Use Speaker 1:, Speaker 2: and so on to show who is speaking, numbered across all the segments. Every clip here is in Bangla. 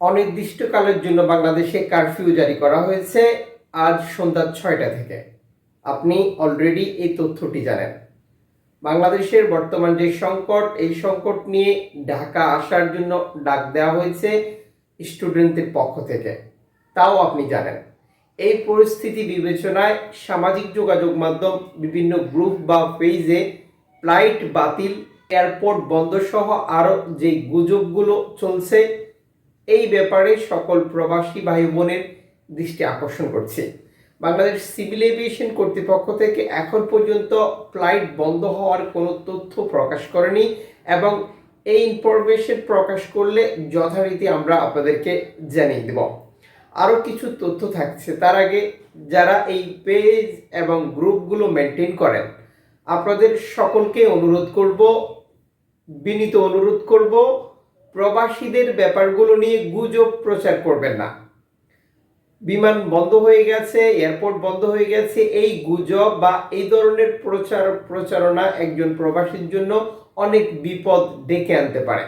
Speaker 1: অনির্দিষ্টকালের জন্য বাংলাদেশে কারফিউ জারি করা হয়েছে আজ সন্ধ্যা ছয়টা থেকে। আপনি অলরেডি এই তথ্যটি জানেন। বাংলাদেশের বর্তমান যে সংকট, এই সংকট নিয়ে ঢাকা আসার জন্য ডাক দেওয়া হয়েছে স্টুডেন্টদের পক্ষ থেকে। তাও আপনি জানেন। এই পরিস্থিতি বিবেচনায় সামাজিক যোগাযোগ মাধ্যম, বিভিন্ন গ্রুপ বা পেজে ফ্লাইট বাতিল, এয়ারপোর্ট বন্ধ সহ আরও যে গুজবগুলো চলছে এই ব্যাপারে সকল প্রবাসী ভাই বোনের দৃষ্টি আকর্ষণ করছে। বাংলাদেশ সিভিল এভিয়েশন কর্তৃপক্ষ থেকে এখন পর্যন্ত ফ্লাইট বন্ধ হওয়ার কোনো তথ্য প্রকাশ করেনি এবং এই ইনফরমেশন প্রকাশ করলে যথারীতি আমরা আপনাদেরকে জানিয়ে দেব। আরও কিছু তথ্য থাকছে তার আগে যারা এই পেজ এবং গ্রুপগুলো মেনটেন করেন, আপনাদের সকলকে অনুরোধ করব, বিনীত অনুরোধ করব প্রবাসীদের ব্যাপারগুলো নিয়ে গুজব প্রচার করবেন না। বিমান বন্ধ হয়ে গেছে, এয়ারপোর্ট বন্ধ হয়ে গেছে, এই গুজব বা এই ধরনের প্রচার, প্রচারণা একজন প্রবাসীর জন্য অনেক বিপদ ডেকে আনতে পারে।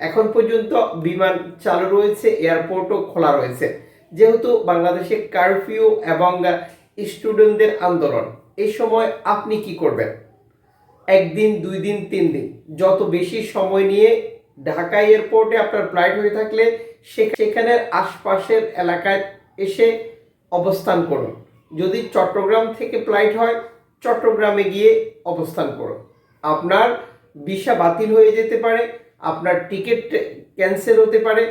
Speaker 1: এখন পর্যন্ত বিমান চালু রয়েছে, এয়ারপোর্টও খোলা রয়েছে। যেহেতু বাংলাদেশে কারফিউ এবং স্টুডেন্টদের আন্দোলন, এই সময় আপনি কি করবেন? একদিন, দুই দিন, তিন দিন, যত বেশি সময় নিয়ে ঢাকা এয়ারপোর্টে আপনার ফ্লাইট হয়ে থাকলে সেখানের আশপাশের এলাকায় এসে অবস্থান করুন। যদি চট্টগ্রাম থেকে ফ্লাইট হয়, চট্টগ্রামে গিয়ে অবস্থান করুন। আপনার ভিসা বাতিল হয়ে যেতে পারে, আপনার টিকিট ক্যান্সেল হতে পারে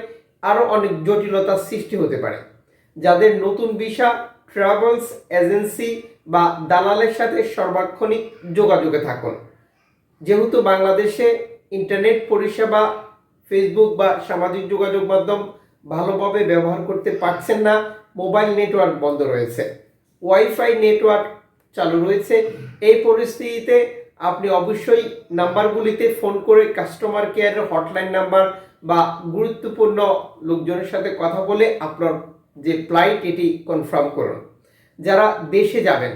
Speaker 1: আরও অনেক জটিলতার সৃষ্টি হতে পারে। যাদের নতুন ভিসা, ট্রাভেলস এজেন্সি বা দালালের সাথে সর্বাক্ষণিক যোগাযোগে থাকুন। যেহেতু বাংলাদেশে ইন্টারনেট পরিষেবা ফেসবুক বা সামাজিক যোগাযোগ মাধ্যম ভালোভাবে ব্যবহার করতে পারছেন না, মোবাইল নেটওয়ার্ক বন্ধ রয়েছে। ওয়াইফাই নেটওয়ার্ক চালু রয়েছে। এই পরিস্থিতিতে আপনি অবশ্যই নাম্বারগুলিতে ফোন করে কাস্টমার কেয়ারের হটলাইন নাম্বার বা গুরুত্বপূর্ণ লোকজনের সাথে কথা বলে আপনার যে ফ্লাইট, এটি কনফার্ম করুন। যারা দেশে যাবেন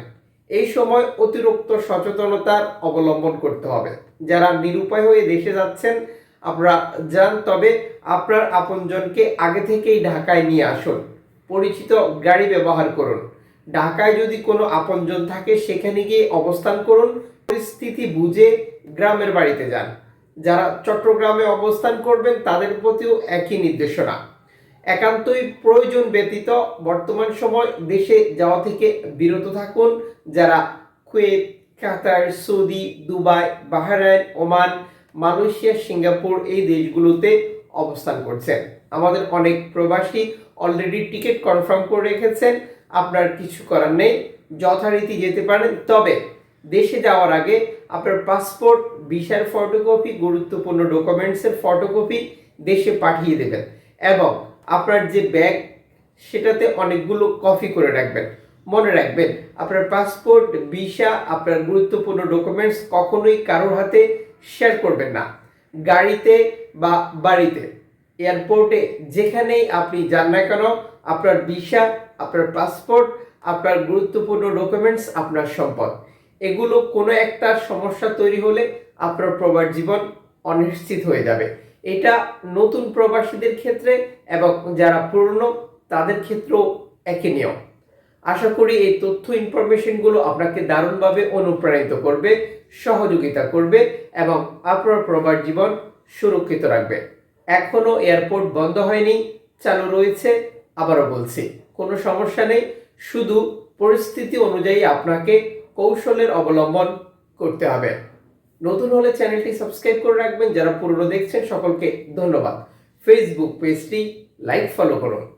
Speaker 1: এই সময় অতিরিক্ত সচেতনতার অবলম্বন করতে হবে। যারা নিরুপায় হয়ে দেশে যাচ্ছেন, আপনারা যান, তবে আপনার আপনজনকে আগে থেকেই ঢাকায় নিয়ে আসুন। পরিচিত গাড়ি ব্যবহার করুন। ঢাকায় যদি কোনো আপনজন থাকে, সেখানে গিয়ে অবস্থান করুন, পরিস্থিতি বুঝে গ্রামের বাড়িতে যান। যারা চট্টগ্রামে অবস্থান করবেন, তাদের প্রতিও একই নির্দেশনা। একান্তই প্রয়োজন ব্যতীত বর্তমান সময় দেশে যাওয়া থেকে বিরত থাকুন। যারা Kuwait, Qatar, Saudi, Dubai, Bahrain, Oman, Malaysia, Singapore এই দেশগুলোতে অবস্থান করছেন। আমাদের অনেক প্রবাসী অলরেডি টিকিট কনফার্ম করে রেখেছেন। আপনার কিছু করার নেই, যথারীতি যেতে পারেন। তবে দেশে যাওয়ার আগে আপনার পাসপোর্ট ভিসার ফটোকপি গুরুত্বপূর্ণ ডকুমেন্টসের ফটোকপি দেশে পাঠিয়ে দেবেন এবং আপনার যে ব্যাগ, সেটাতে অনেকগুলো কপি করে রাখবেন। মনে রাখবেন, আপনার পাসপোর্ট, ভিসা, আপনার গুরুত্বপূর্ণ ডকুমেন্টস কখনোই কারোর হাতে শেয়ার করবেন না। গাড়িতে বা বাড়িতে, এয়ারপোর্টে, যেখানেই আপনি যান না কেন, আপনার ভিসা, আপনার পাসপোর্ট, আপনার গুরুত্বপূর্ণ ডকুমেন্টস, আপনার সম্পদ। এগুলো কোনো একটা সমস্যা তৈরি হলে আপনার প্রবার জীবন অনিশ্চিত হয়ে যাবে। এটা নতুন প্রবাসীদের ক্ষেত্রে এবং যারা পুরনো, তাদের ক্ষেত্রেও একই নিয়ম। আশা করি এই তথ্য ইনফরমেশনগুলো আপনাকে দারুণভাবে অনুপ্রাণিত করবে, সহযোগিতা করবে এবং আপনার প্রবাস জীবন সুরক্ষিত রাখবে। এখনও এয়ারপোর্ট বন্ধ হয়নি, চালু রয়েছে, আবারও বলছি, কোনো সমস্যা নেই, শুধু পরিস্থিতি অনুযায়ী আপনাকে কৌশলের অবলম্বন করতে হবে। নতুন হলে চ্যানেলটি সাবস্ক্রাইব করে রাখবেন। যারা পুরনো দেখছেন, সকলকে ধন্যবাদ। ফেসবুক পেজটি লাইক ফলো করুন।